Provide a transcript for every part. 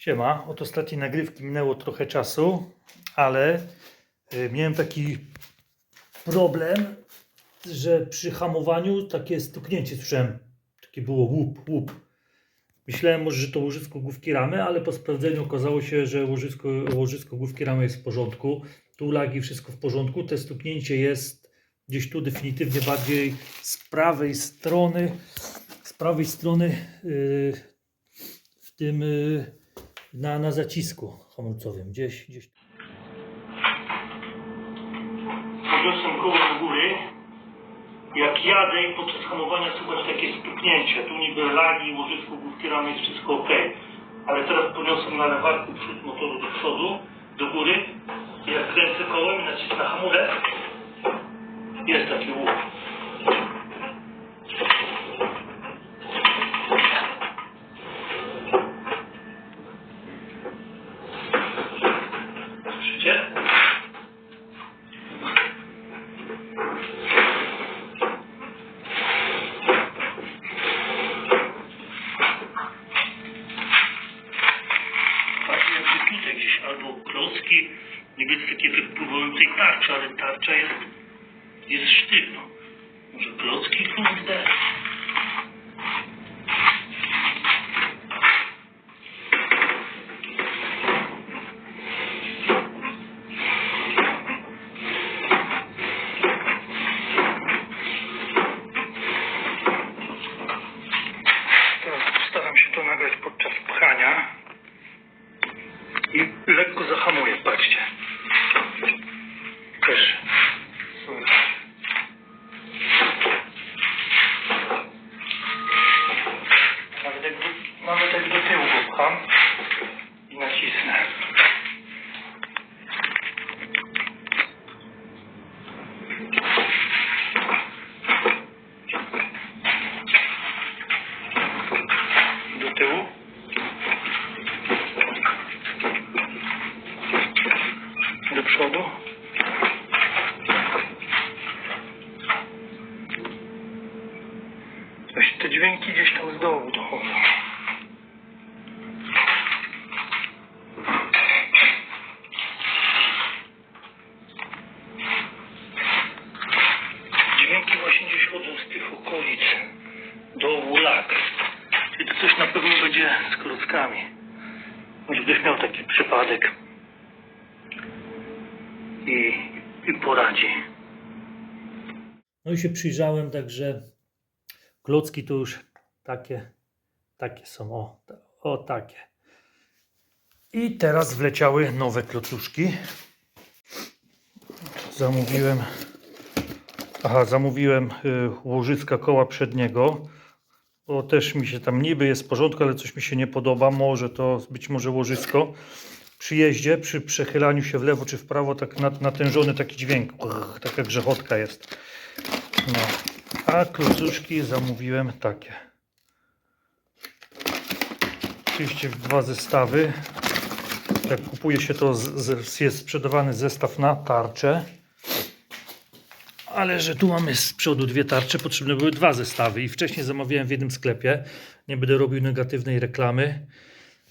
Siema, od ostatniej nagrywki minęło trochę czasu, ale y, miałem taki problem, że przy hamowaniu takie stuknięcie słyszałem. Takie było łup, łup. Myślałem może, że to łożysko główki ramy, ale po sprawdzeniu okazało się, że łożysko, łożysko główki ramy jest w porządku. Tu lagi, wszystko w porządku. Te stuknięcie jest gdzieś tu definitywnie bardziej z prawej strony. Z prawej strony yy, w tym yy, na, na zacisku hamulcowym. Gdzieś, gdzieś. Podniosłem koło do góry. Jak jadę i podczas hamowania słychać takie stuknięcie. Tu niby lagi, łożysko główki ramy jest wszystko ok. Ale teraz podniosłem na lewarku przód motoru do przodu, do góry. Jak kręcę kołem i nacisnę hamulec, jest taki łuk. No i się przyjrzałem, także klocki to już takie, takie są. O, o takie. I teraz wleciały nowe klocuszki. Zamówiłem. Aha, zamówiłem y, łożyska koła przedniego. Bo też mi się tam niby jest w porządku, ale coś mi się nie podoba. Może to być może łożysko. Przy jeździe, przy przechylaniu się w lewo czy w prawo, tak nat- natężony taki dźwięk. Brrr, taka grzechotka jest. No. A klocuszki zamówiłem takie. Oczywiście w dwa zestawy. Jak kupuje się to, z, z, jest sprzedawany zestaw na tarczę. Ale że tu mamy z przodu dwie tarcze, potrzebne były dwa zestawy. I wcześniej zamawiałem w jednym sklepie. Nie będę robił negatywnej reklamy.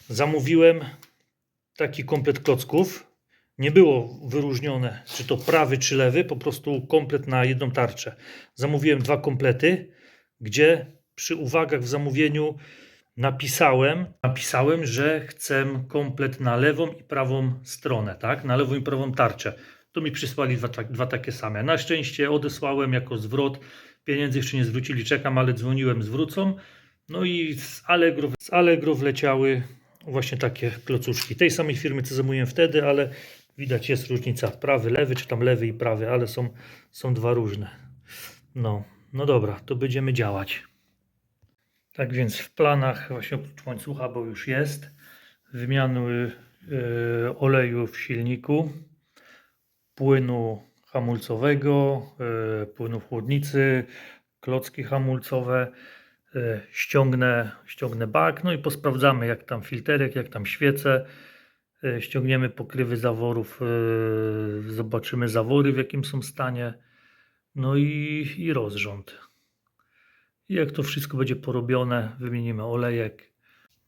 Zamówiłem taki komplet klocków. Nie było wyróżnione, czy to prawy, czy lewy, po prostu komplet na jedną tarczę. Zamówiłem dwa komplety, gdzie przy uwagach w zamówieniu napisałem, napisałem, że chcę komplet na lewą i prawą stronę, tak? Na lewą i prawą tarczę. To mi przysłali dwa, tak- dwa takie same. Na szczęście odesłałem jako zwrot. Pieniędzy jeszcze nie zwrócili, czekam, ale dzwoniłem, zwrócą. No i z Allegro, z Allegro wleciały właśnie takie klocuszki. Tej samej firmy, co zamówiłem wtedy, ale widać jest różnica. Prawy, lewy, czy tam lewy i prawy, ale są, są dwa różne. No, no dobra, to będziemy działać. Tak więc w planach właśnie oprócz łańcucha, bo już jest, wymiany e, oleju w silniku, płynu hamulcowego, e, płynu w chłodnicy, klocki hamulcowe, ściągnę, ściągnę bak, no i posprawdzamy jak tam filterek, jak tam świece, e, ściągniemy pokrywy zaworów, e, zobaczymy zawory w jakim są stanie, no i, i rozrząd. I jak to wszystko będzie porobione, wymienimy olejek.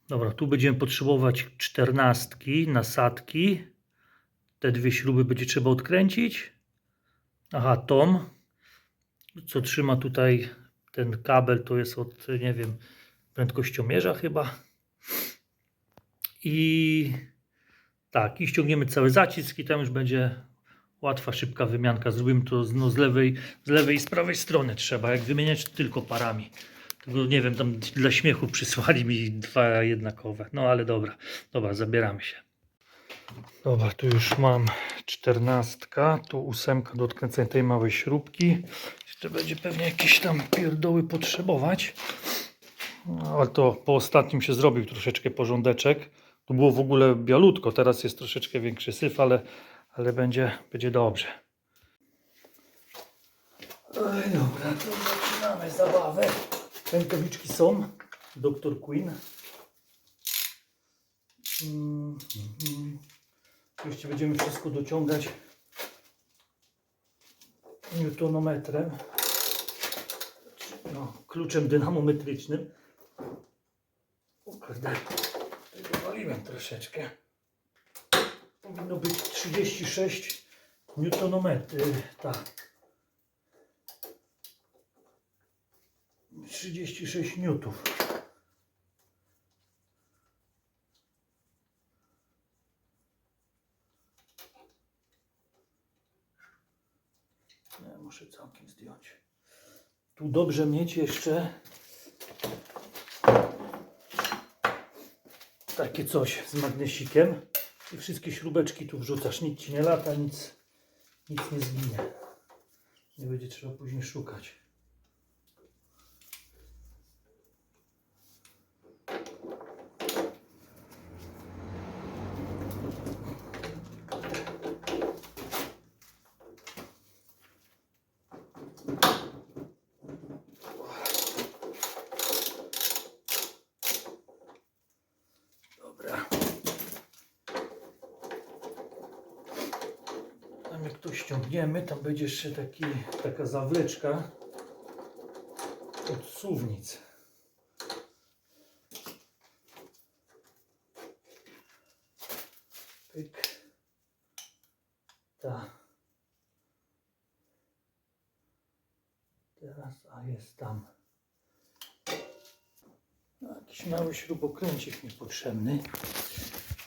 Dobra, tu będziemy potrzebować czternastki, nasadki. Te dwie śruby będzie trzeba odkręcić. Aha, tom, co trzyma tutaj ten kabel, to jest od, nie wiem, prędkościomierza chyba. I tak, i ściągniemy cały zacisk i tam już będzie łatwa, szybka wymianka. Zrobimy to z, no, z, lewej, z lewej i z prawej strony trzeba, jak wymieniać tylko parami. Tylko nie wiem, tam dla śmiechu przysłali mi dwa jednakowe. No ale dobra, dobra, zabieramy się. Dobra, tu już mam czternastka, tu ósemka do odkręcenia tej małej śrubki. Jeszcze będzie pewnie jakieś tam pierdoły potrzebować. No, ale to po ostatnim się zrobił troszeczkę porządeczek. Tu było w ogóle bialutko, teraz jest troszeczkę większy syf, ale, ale będzie, będzie dobrze. Oj, dobra, to zaczynamy zabawę. Rękawiczki są. Dr. Queen. Mm, mm. Oczywiście będziemy wszystko dociągać newtonometrem. No, kluczem dynamometrycznym. O kurde, waliłem troszeczkę. Powinno być 36 newtonometrów. Tak. 36 newtów. Nie, muszę całkiem zdjąć. Tu dobrze mieć jeszcze takie coś z magnesikiem i wszystkie śrubeczki tu wrzucasz. Nic ci nie lata, nic, nic nie zginie. Nie będzie trzeba później szukać. Dobra. Tam ściągniemy, tam będzie jeszcze taki, taka zawleczka od suwnic. Pyk. Ta. Teraz, a jest tam. No, Jakiś mały śrubokręcik niepotrzebny.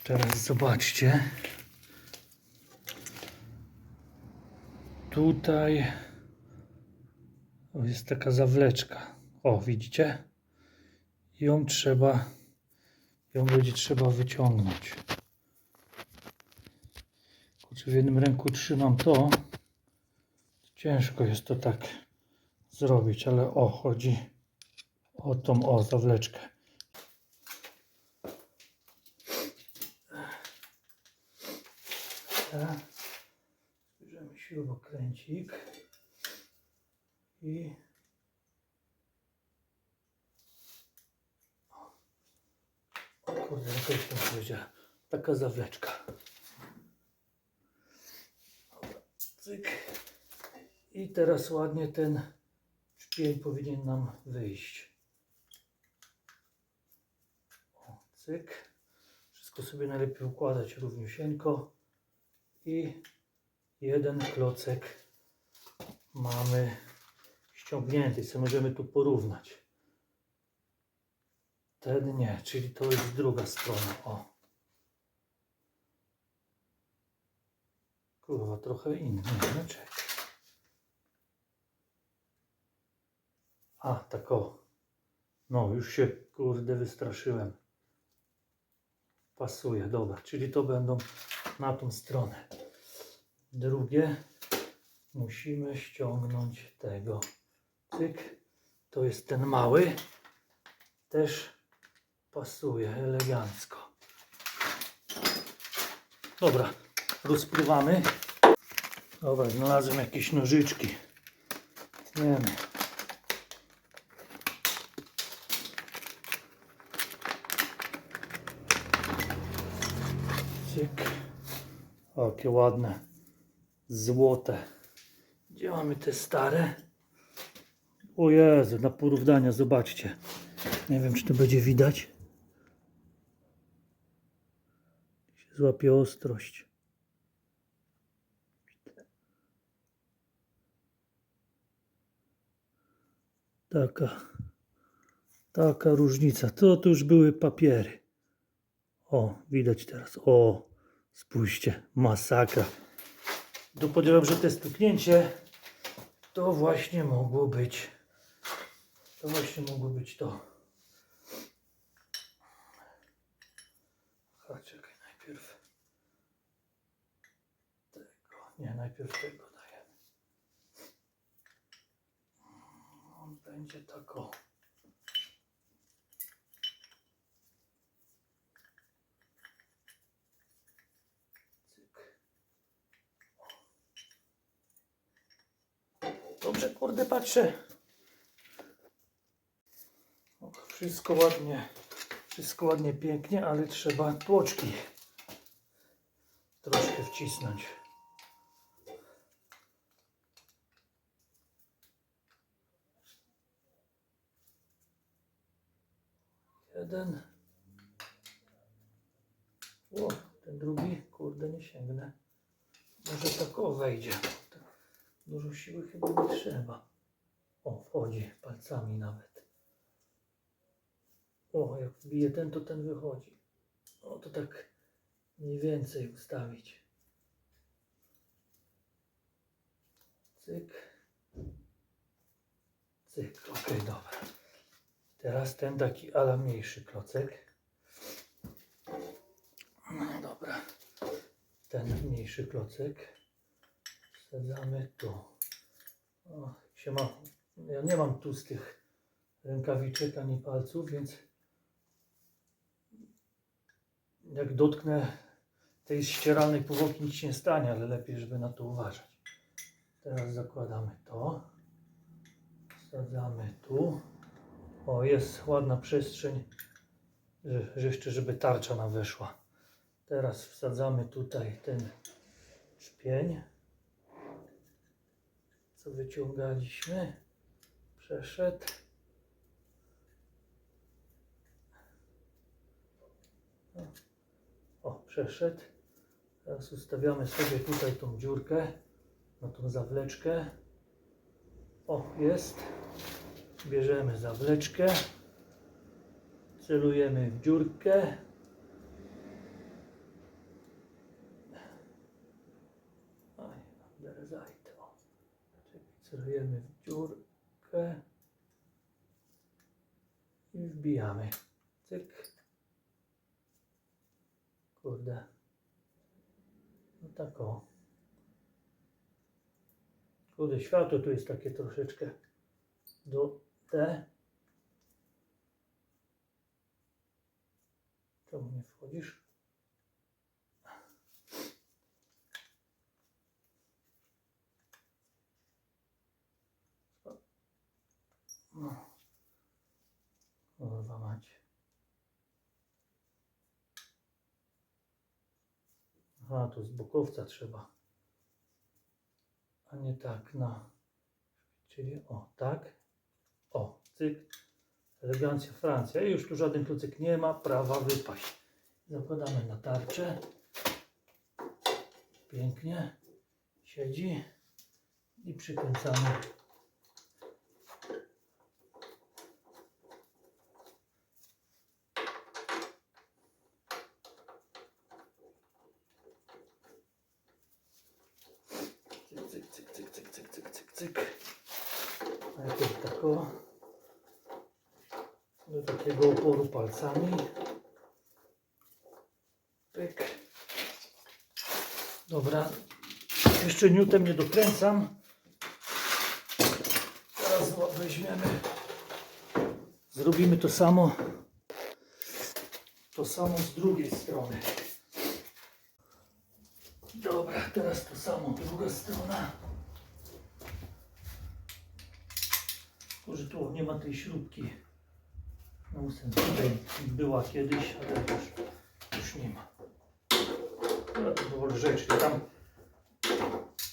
Teraz zobaczcie. Tutaj jest taka zawleczka. O, widzicie? Ją trzeba, ją będzie trzeba wyciągnąć. Kurczę, w jednym ręku trzymam to. Ciężko jest to tak zrobić, ale o, chodzi o tą o zawleczkę. Tak. Śrubokręcik i o kurde, jakoś tam powiedziała. Taka zawleczka. Cyk. I teraz ładnie ten szpieg powinien nam wyjść. O, cyk. Wszystko sobie najlepiej układać równiusieńko. I jeden klocek mamy ściągnięty, co możemy tu porównać. Ten nie, czyli to jest druga strona. O. Kurwa, trochę inny. Czekaj. A, tak o. No, już się kurde wystraszyłem. Pasuje, dobra. Czyli to będą na tą stronę. Drugie musimy ściągnąć tego. Cyk. To jest ten mały. Też pasuje elegancko. Dobra, rozpływamy. Dobra, znalazłem jakieś nożyczki. Tniemy. Cyk. O, jakie ładne. Złote. Gdzie mamy te stare? O Jezu, na porównania, zobaczcie. Nie wiem, czy to będzie widać. złapie ostrość. Taka, taka różnica. To, to już były papiery. O, widać teraz. O, spójrzcie, masakra. Podejrzewam, że to stuknięcie to właśnie mogło być. To właśnie mogło być to. A czekaj, najpierw tego. Nie, najpierw tego dajemy. On będzie tak o. Cyk. Dobrze, kurde, patrzę. Wszystko ładnie, wszystko ładnie, pięknie, ale trzeba tłoczki troszkę wcisnąć. Jeden. O, ten drugi, kurde, nie sięgnę. Może tak o wejdzie. Tak Dużo siły chyba nie trzeba. O, wchodzi palcami nawet. O, jak wbije ten, to ten wychodzi. O, to tak mniej więcej ustawić. Cyk. Cyk, okej, dobra. Teraz ten taki ala mniejszy klocek. No dobra. Ten mniejszy klocek. Wsadzamy tu. O, się ma, ja nie mam tłustych rękawiczek ani palców, więc jak dotknę tej ścieralnej powłoki nic się nie stanie, ale lepiej, żeby na to uważać. Teraz zakładamy to. Wsadzamy tu. O, jest ładna przestrzeń, że, że jeszcze żeby tarcza nam weszła. Teraz wsadzamy tutaj ten szpień, co wyciągaliśmy. Przeszedł. O, przeszedł. Teraz ustawiamy sobie tutaj tą dziurkę na tą zawleczkę. O, jest. Bierzemy zawleczkę. Celujemy w dziurkę. Aj, der Seite. O. Czekaj, celujemy w dziurkę. I wbijamy. Cyk. Kurde. No tak o. Kurde, światło tu jest takie troszeczkę do T. Czemu nie wchodzisz? No. Kurwa macie. Aha, to z bokowca trzeba. A nie tak, no. Czyli o, tak. O, cyk. Elegancja Francja. I już tu żaden klucyk nie ma prawa wypaść. Zakładamy na tarczę. Pięknie. Siedzi. I przykręcamy. Palcami. Pyk. Dobra. Jeszcze niutem nie dokręcam. Teraz weźmiemy. Zrobimy to samo. To samo z drugiej strony. Dobra, teraz to samo, druga strona. Tylko, że tu nie ma tej śrubki na ósemce. Była kiedyś, ale już, już nie ma. Ale to było grzecznie. Tam,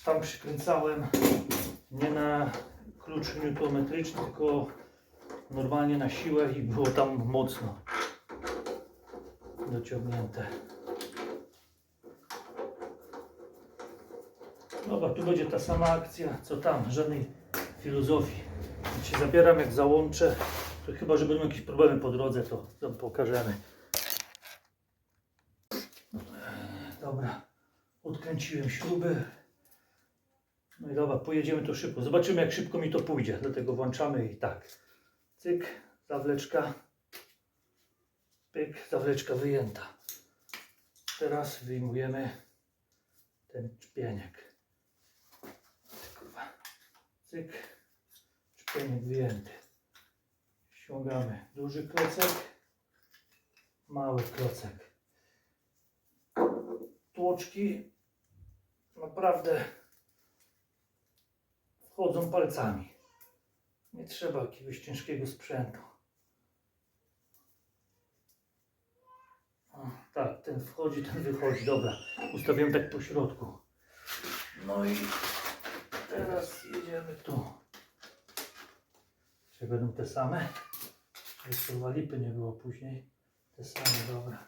tam przykręcałem nie na klucz newtometryczny, tylko normalnie na siłę i było tam mocno dociągnięte. Dobra, tu będzie ta sama akcja, co tam, żadnej filozofii. Cię zabieram, jak załączę chyba, że będą jakieś problemy po drodze, to, to pokażemy. Dobra, odkręciłem śruby. No i dobra, pojedziemy to szybko. Zobaczymy jak szybko mi to pójdzie, dlatego włączamy i tak. Cyk, zawleczka. Pyk, zawleczka wyjęta. Teraz wyjmujemy ten czpieniek. Cyk, czpieniek wyjęty. Ściągamy duży klocek, mały klocek. Tłoczki naprawdę wchodzą palcami. Nie trzeba jakiegoś ciężkiego sprzętu. O, tak, ten wchodzi, ten wychodzi. Dobra, ustawiam tak po środku. No i teraz jedziemy tu. Czy będą te same? Żeby kurwa lipy nie było później. Te same, dobra.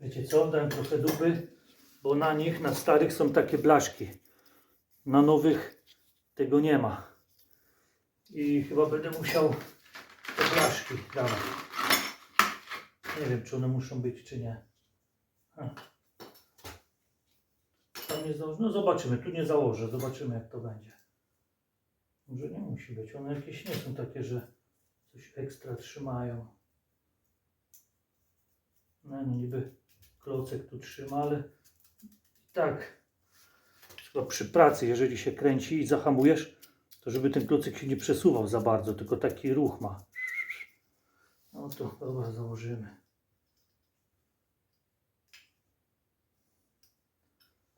Wiecie co? Dałem trochę dupy, bo na nich, na starych są takie blaszki. Na nowych tego nie ma. I chyba będę musiał te blaszki dawać. Nie wiem, czy one muszą być, czy nie. Tam nie założę. No zobaczymy, tu nie założę, zobaczymy jak to będzie. Może nie musi być. One jakieś nie są takie, że coś ekstra trzymają. No, no niby klocek tu trzyma, ale i tak chyba przy pracy, jeżeli się kręci i zahamujesz, to żeby ten klocek się nie przesuwał za bardzo, tylko taki ruch ma. No to dobra, założymy.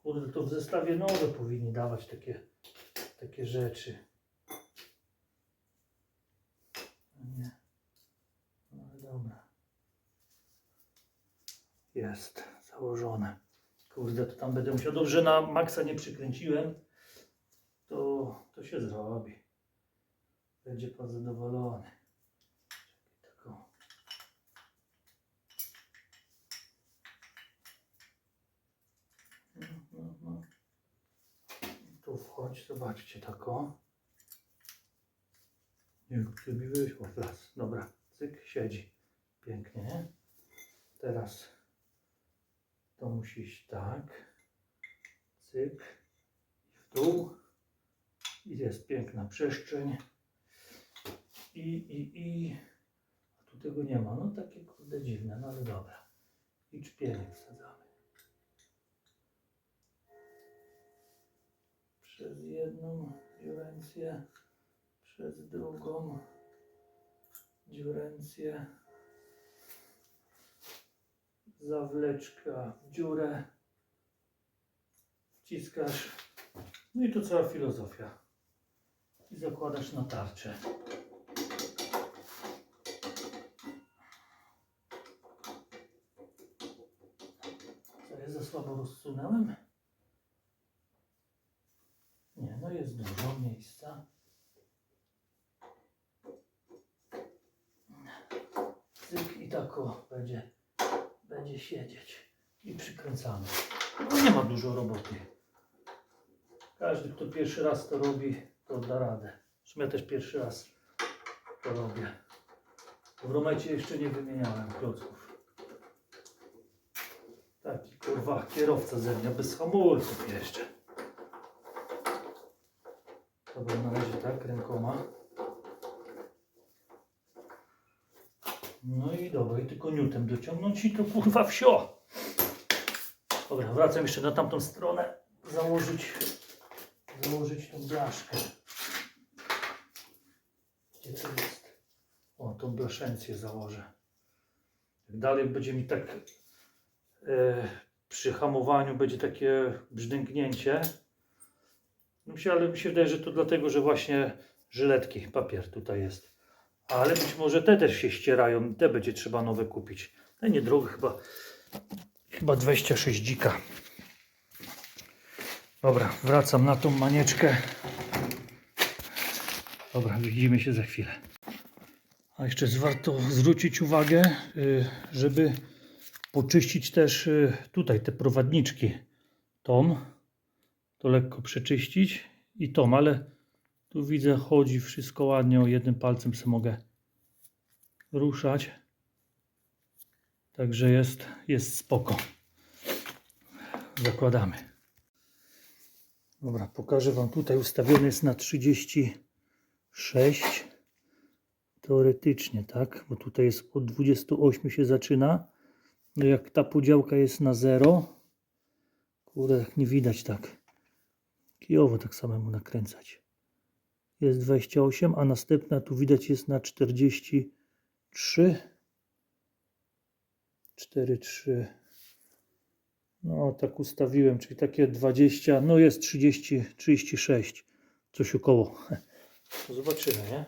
Kurde, to w zestawie nowe powinni dawać takie, takie rzeczy. No nie. No dobra. Jest założone. Kurde, to tam będę musiał. Dobrze, na maksa nie przykręciłem. To, to się zrobi. Będzie pan zadowolony. Czekaj, taką. No, no, no. Tu wchodź, zobaczcie wiem, czy mi wyszło w las. Dobra, cyk, siedzi. Pięknie, nie? Teraz to musi iść tak. Cyk. I w dół. I jest piękna przestrzeń. I, i, i. A tu tego nie ma. No takie kurde dziwne, no ale dobra. I czpienie wsadzamy. Przez jedną dziurencję. Przez drugą dziurencję zawleczka w dziurę, wciskasz, no i to cała filozofia. I zakładasz na tarczę. Co, ja za słabo rozsunąłem? Nie, no jest dużo miejsca. Cyk i tak o, będzie będzie siedzieć i przykręcamy. No nie ma dużo roboty. Każdy, kto pierwszy raz to robi, to da radę. Zresztą ja też pierwszy raz to robię. W Romecie jeszcze nie wymieniałem klocków. Taki kurwa kierowca ze mnie, bez hamulców jeszcze. Na razie tak, rękoma. No i dobra, i tylko newtem dociągnąć i to kurwa wsio. Dobra, wracam jeszcze na tamtą stronę. Założyć, założyć tą blaszkę. Gdzie to jest? O, tą blaszencję założę. Jak dalej będzie mi tak e, przy hamowaniu będzie takie brzdęknięcie. No ale mi się wydaje, że to dlatego, że właśnie żyletki, papier tutaj jest. Ale być może te też się ścierają, te będzie trzeba nowe kupić. Te niedrogie chyba, chyba 26 dzika. Dobra, wracam na tą manieczkę. Dobra, widzimy się za chwilę. A jeszcze warto zwrócić uwagę, y, żeby poczyścić też y, tutaj te prowadniczki. Tom, to lekko przeczyścić i tom, ale tu widzę chodzi wszystko ładnie, o jednym palcem sobie mogę ruszać. Także jest, jest spoko. Zakładamy. Dobra, pokażę Wam tutaj ustawiony jest na 36 teoretycznie, tak? Bo tutaj jest od 28 się zaczyna. No jak ta podziałka jest na 0, kurde, nie widać tak. Kijowo tak samemu nakręcać. Jest 28, a następna tu widać jest na 43. 4, 3. No, tak ustawiłem, czyli takie 20, no jest 30, 36, coś około. Zobaczymy, nie?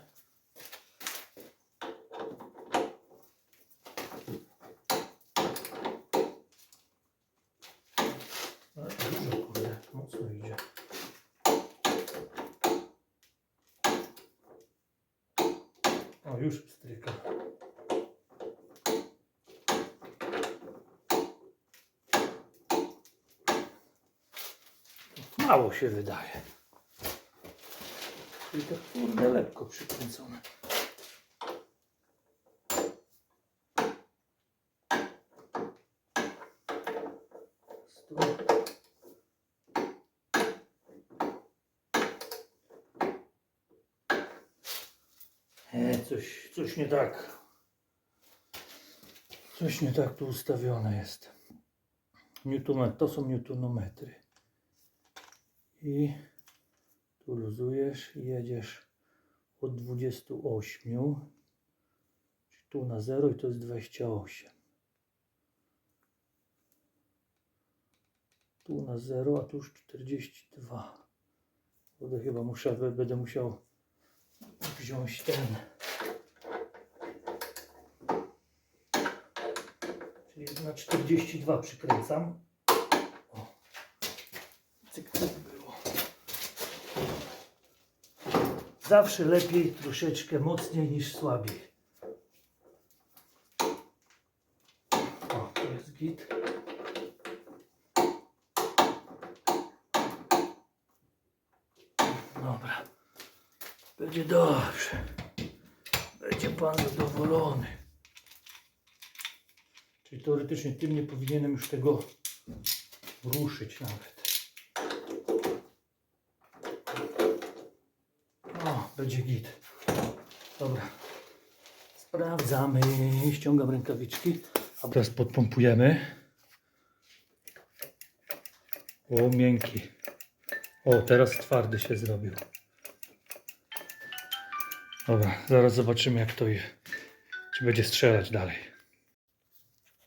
Ale dużo, kurde, mocno idzie. O, już stryka. Mało się wydaje. Czyli tak kurde lekko przykręcone. E, coś, coś nie tak. Coś nie tak tu ustawione jest. Newtometr, to są newtonometry. I tu luzujesz i jedziesz od 28. Czyli tu na 0 i to jest 28. Tu na 0, a tu już 42. Będę chyba musiał, będę musiał wziąć ten. Czyli na 42 przykręcam. O. Cyk, cyk było. Zawsze lepiej troszeczkę mocniej niż słabiej. O, to jest git. Dobra. Będzie dobrze. Będzie pan zadowolony. Czyli teoretycznie tym nie powinienem już tego ruszyć nawet. O, będzie git. Dobra. Sprawdzamy. Ściągam rękawiczki. A teraz podpompujemy. O, miękki. O, teraz twardy się zrobił. Dobra, zaraz zobaczymy jak to je, czy będzie strzelać dalej.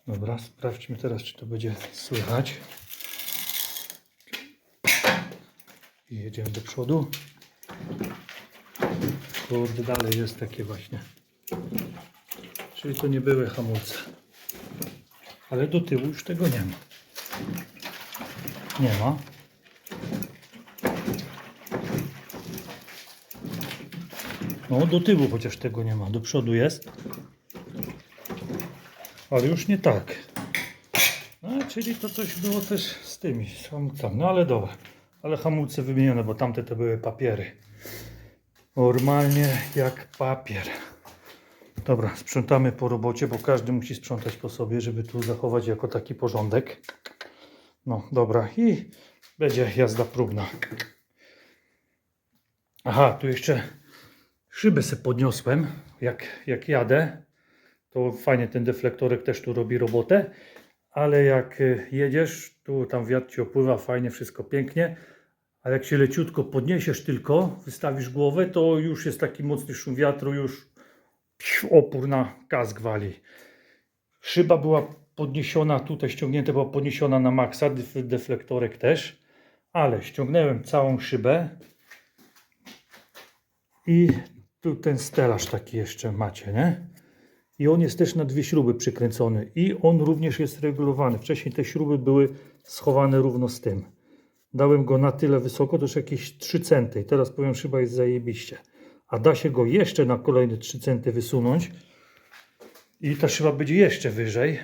Dobra, sprawdźmy teraz, czy to będzie słychać. I jedziemy do przodu. Kurde, dalej jest takie właśnie. Czyli to nie były hamulce. Ale do tyłu już tego nie ma. Nie ma. No, do tyłu chociaż tego nie ma. Do przodu jest. Ale już nie tak. No, czyli to coś było też z tymi hamulcami. No ale dobra. Ale hamulce wymienione, bo tamte to były papiery. Normalnie jak papier. Dobra, sprzątamy po robocie, bo każdy musi sprzątać po sobie, żeby tu zachować jako taki porządek. No dobra, i będzie jazda próbna. Aha, tu jeszcze szybę sobie podniosłem, jak, jak jadę. To fajnie ten deflektorek też tu robi robotę, ale jak y, jedziesz, tu tam wiatr ci opływa, fajnie, wszystko pięknie, ale jak się leciutko podniesiesz tylko, wystawisz głowę, to już jest taki mocny szum wiatru, już opór na kask wali. Szyba była podniesiona, tutaj ściągnięta była podniesiona na maksa, def- deflektorek też, ale ściągnąłem całą szybę i tu ten stelaż taki jeszcze macie, nie? I on jest też na dwie śruby przykręcony i on również jest regulowany. Wcześniej te śruby były schowane równo z tym. Dałem go na tyle wysoko, to już jakieś 3 centy. Teraz powiem, szyba jest zajebiście. a da się go jeszcze na kolejne 3 cm wysunąć i ta szyba będzie jeszcze wyżej.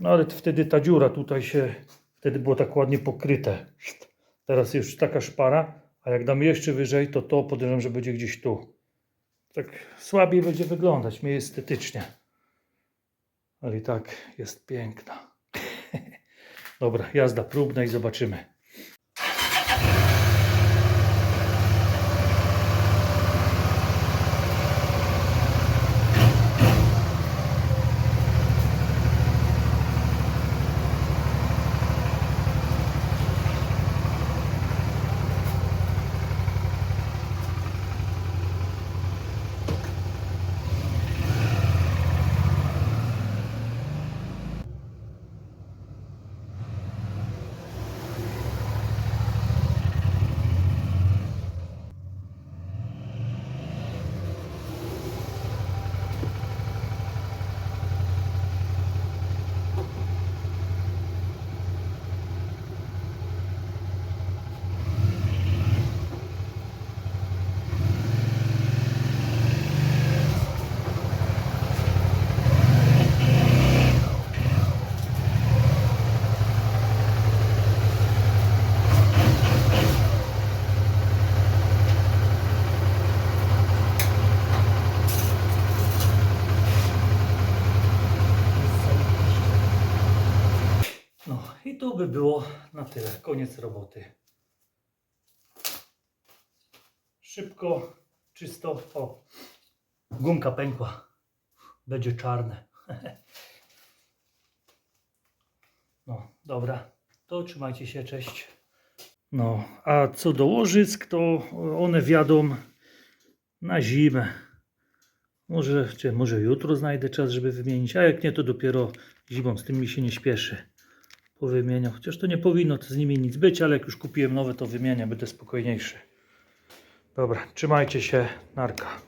No ale wtedy ta dziura tutaj się, wtedy było tak ładnie pokryte. Teraz już taka szpara, a jak damy jeszcze wyżej, to to podejrzewam, że będzie gdzieś tu. Tak słabiej będzie wyglądać, mniej estetycznie. Ale i tak jest piękna. Dobra, jazda próbna i zobaczymy. No i to by było na tyle. Koniec roboty. Szybko, czysto. O, gumka pękła. Będzie czarne. No, dobra. To trzymajcie się, cześć. No, a co do łożysk, to one wiadą na zimę. Może, czy może jutro znajdę czas, żeby wymienić, a jak nie, to dopiero zimą. Z tym mi się nie śpieszy powymieniał. Chociaż to nie powinno z nimi nic być, ale jak już kupiłem nowe, to wymienię, będę spokojniejszy. Dobra, trzymajcie się, narka.